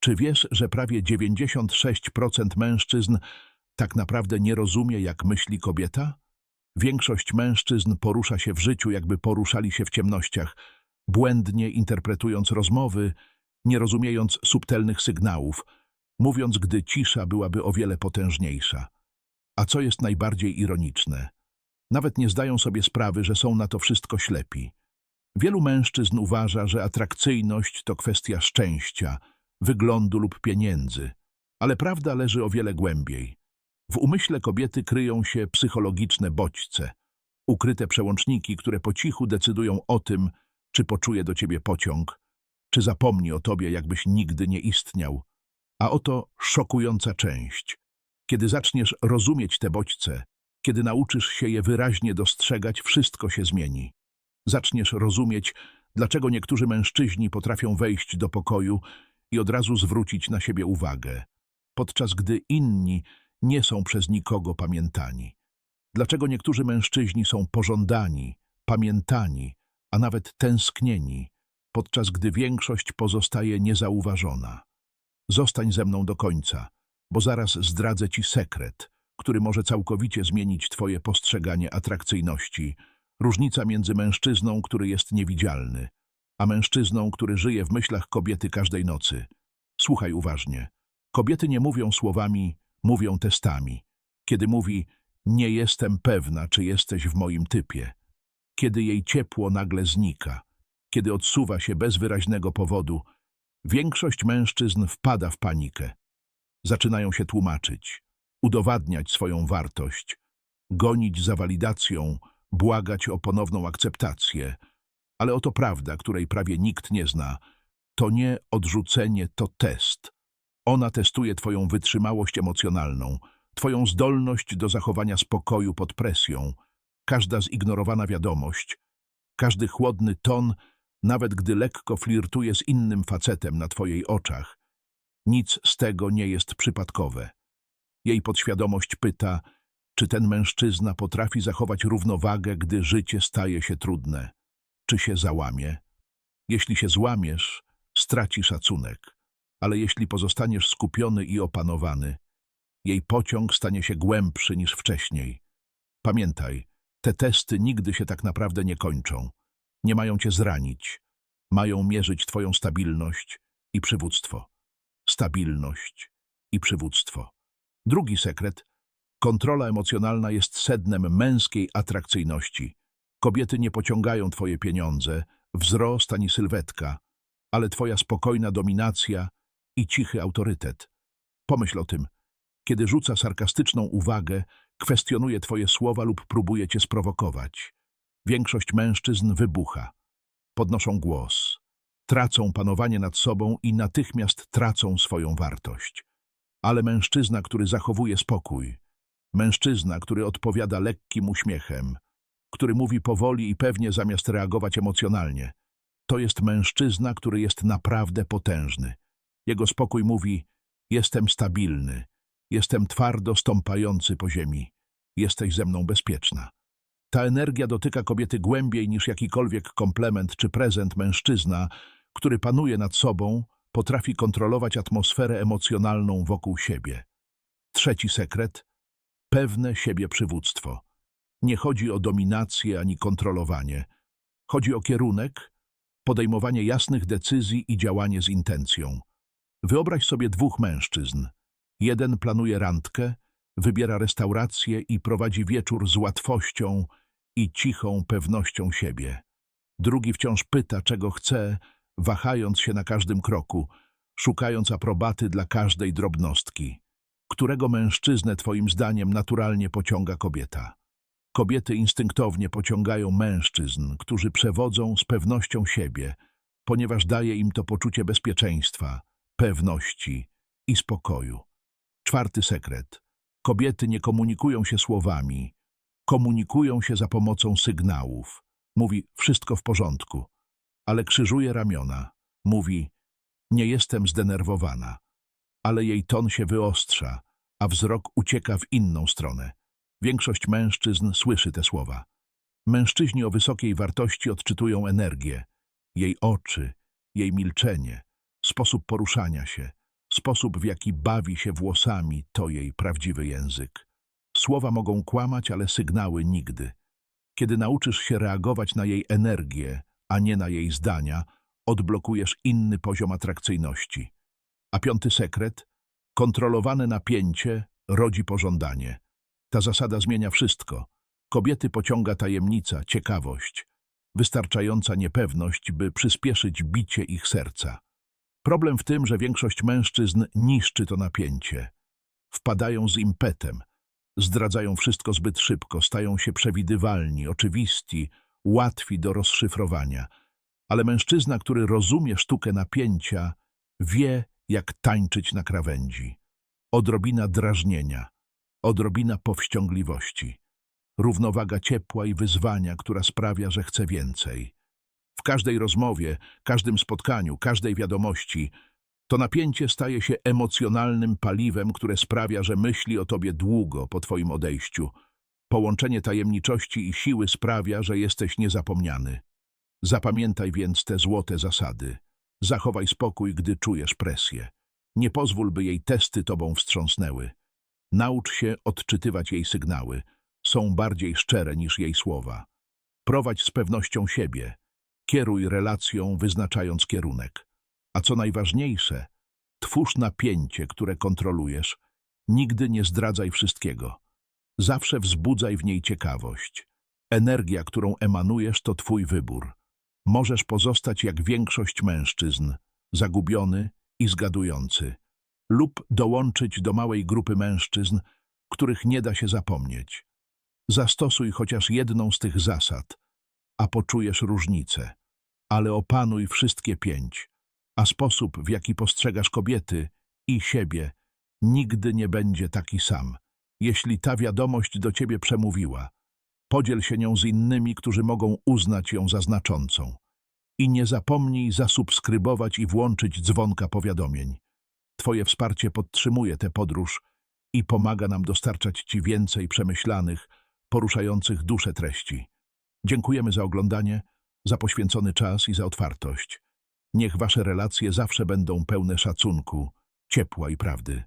Czy wiesz, że prawie 96% mężczyzn tak naprawdę nie rozumie, jak myśli kobieta? Większość mężczyzn porusza się w życiu, jakby poruszali się w ciemnościach, błędnie interpretując rozmowy, nie rozumiejąc subtelnych sygnałów, mówiąc, gdy cisza byłaby o wiele potężniejsza. A co jest najbardziej ironiczne? Nawet nie zdają sobie sprawy, że są na to wszystko ślepi. Wielu mężczyzn uważa, że atrakcyjność to kwestia szczęścia, wyglądu lub pieniędzy, ale prawda leży o wiele głębiej. W umyśle kobiety kryją się psychologiczne bodźce, ukryte przełączniki, które po cichu decydują o tym, czy poczuje do ciebie pociąg, czy zapomni o tobie, jakbyś nigdy nie istniał. A oto szokująca część. Kiedy zaczniesz rozumieć te bodźce, kiedy nauczysz się je wyraźnie dostrzegać, wszystko się zmieni. Zaczniesz rozumieć, dlaczego niektórzy mężczyźni potrafią wejść do pokoju i od razu zwrócić na siebie uwagę, podczas gdy inni nie są przez nikogo pamiętani. Dlaczego niektórzy mężczyźni są pożądani, pamiętani, a nawet tęsknieni, podczas gdy większość pozostaje niezauważona. Zostań ze mną do końca, bo zaraz zdradzę ci sekret, który może całkowicie zmienić twoje postrzeganie atrakcyjności. Różnica między mężczyzną, który jest niewidzialny, a mężczyzną, który żyje w myślach kobiety każdej nocy. Słuchaj uważnie. Kobiety nie mówią słowami, mówią testami. Kiedy mówi, nie jestem pewna, czy jesteś w moim typie. Kiedy jej ciepło nagle znika. Kiedy odsuwa się bez wyraźnego powodu. Większość mężczyzn wpada w panikę. Zaczynają się tłumaczyć, udowadniać swoją wartość, gonić za walidacją, błagać o ponowną akceptację. Ale oto prawda, której prawie nikt nie zna. To nie odrzucenie, to test. Ona testuje twoją wytrzymałość emocjonalną, twoją zdolność do zachowania spokoju pod presją. Każda zignorowana wiadomość, każdy chłodny ton, nawet gdy lekko flirtuje z innym facetem na twojej oczach. Nic z tego nie jest przypadkowe. Jej podświadomość pyta, czy ten mężczyzna potrafi zachować równowagę, gdy życie staje się trudne. Czy się załamie? Jeśli się złamiesz, straci szacunek ale jeśli pozostaniesz skupiony i opanowany, jej pociąg stanie się głębszy niż wcześniej. Pamiętaj, te testy nigdy się tak naprawdę nie kończą. Nie mają cię zranić. Mają mierzyć twoją stabilność i przywództwo. Stabilność i przywództwo. Drugi sekret. Kontrola emocjonalna jest sednem męskiej atrakcyjności. Kobiety nie pociągają twoje pieniądze, wzrost ani sylwetka, ale twoja spokojna dominacja i cichy autorytet. Pomyśl o tym. Kiedy rzuca sarkastyczną uwagę, kwestionuje twoje słowa lub próbuje cię sprowokować. Większość mężczyzn wybucha. Podnoszą głos. Tracą panowanie nad sobą i natychmiast tracą swoją wartość. Ale mężczyzna, który zachowuje spokój, mężczyzna, który odpowiada lekkim uśmiechem, który mówi powoli i pewnie zamiast reagować emocjonalnie, to jest mężczyzna, który jest naprawdę potężny. Jego spokój mówi, jestem stabilny, jestem twardo stąpający po ziemi, jesteś ze mną bezpieczna. Ta energia dotyka kobiety głębiej niż jakikolwiek komplement czy prezent mężczyzna, który panuje nad sobą, potrafi kontrolować atmosferę emocjonalną wokół siebie. Trzeci sekret – pewne siebie przywództwo. Nie chodzi o dominację ani kontrolowanie. Chodzi o kierunek, podejmowanie jasnych decyzji i działanie z intencją. Wyobraź sobie dwóch mężczyzn. Jeden planuje randkę, wybiera restaurację i prowadzi wieczór z łatwością i cichą pewnością siebie. Drugi wciąż pyta, czego chce, wahając się na każdym kroku, szukając aprobaty dla każdej drobnostki. Którego mężczyznę twoim zdaniem naturalnie pociąga kobieta? Kobiety instynktownie pociągają mężczyzn, którzy przewodzą z pewnością siebie, ponieważ daje im to poczucie bezpieczeństwa, pewności i spokoju. Czwarty sekret. Kobiety nie komunikują się słowami, komunikują się za pomocą sygnałów. Mówi, wszystko w porządku, ale krzyżuje ramiona. Mówi, nie jestem zdenerwowana, ale jej ton się wyostrza, a wzrok ucieka w inną stronę. Większość mężczyzn słyszy te słowa. Mężczyźni o wysokiej wartości odczytują energię, jej oczy, jej milczenie, sposób poruszania się, Sposób, w jaki bawi się włosami, to jej prawdziwy język. Słowa mogą kłamać, ale sygnały nigdy. Kiedy nauczysz się reagować na jej energię, a nie na jej zdania, odblokujesz inny poziom atrakcyjności. A piąty sekret? Kontrolowane napięcie rodzi pożądanie. Ta zasada zmienia wszystko. Kobiety pociąga tajemnica, ciekawość, wystarczająca niepewność, by przyspieszyć bicie ich serca. Problem w tym, że większość mężczyzn niszczy to napięcie. Wpadają z impetem, zdradzają wszystko zbyt szybko, stają się przewidywalni, oczywisti, łatwi do rozszyfrowania. Ale mężczyzna, który rozumie sztukę napięcia, wie, jak tańczyć na krawędzi. Odrobina drażnienia, odrobina powściągliwości, równowaga ciepła i wyzwania, która sprawia, że chce więcej. W każdej rozmowie, każdym spotkaniu, każdej wiadomości to napięcie staje się emocjonalnym paliwem, które sprawia, że myśli o tobie długo po twoim odejściu. Połączenie tajemniczości i siły sprawia, że jesteś niezapomniany. Zapamiętaj więc te złote zasady. Zachowaj spokój, gdy czujesz presję. Nie pozwól, by jej testy tobą wstrząsnęły. Naucz się odczytywać jej sygnały. Są bardziej szczere niż jej słowa. Prowadź z pewnością siebie. Kieruj relacją, wyznaczając kierunek. A co najważniejsze, twórz napięcie, które kontrolujesz. Nigdy nie zdradzaj wszystkiego. Zawsze wzbudzaj w niej ciekawość. Energia, którą emanujesz, to twój wybór. Możesz pozostać jak większość mężczyzn, zagubiony i zgadujący, lub dołączyć do małej grupy mężczyzn, których nie da się zapomnieć. Zastosuj chociaż jedną z tych zasad, a poczujesz różnicę, ale opanuj wszystkie pięć, a sposób, w jaki postrzegasz kobiety i siebie, nigdy nie będzie taki sam. Jeśli ta wiadomość do ciebie przemówiła, podziel się nią z innymi, którzy mogą uznać ją za znaczącą. I nie zapomnij zasubskrybować i włączyć dzwonka powiadomień. Twoje wsparcie podtrzymuje tę podróż i pomaga nam dostarczać Ci więcej przemyślanych, poruszających duszę treści. Dziękujemy za oglądanie, za poświęcony czas i za otwartość. Niech Wasze relacje zawsze będą pełne szacunku, ciepła i prawdy.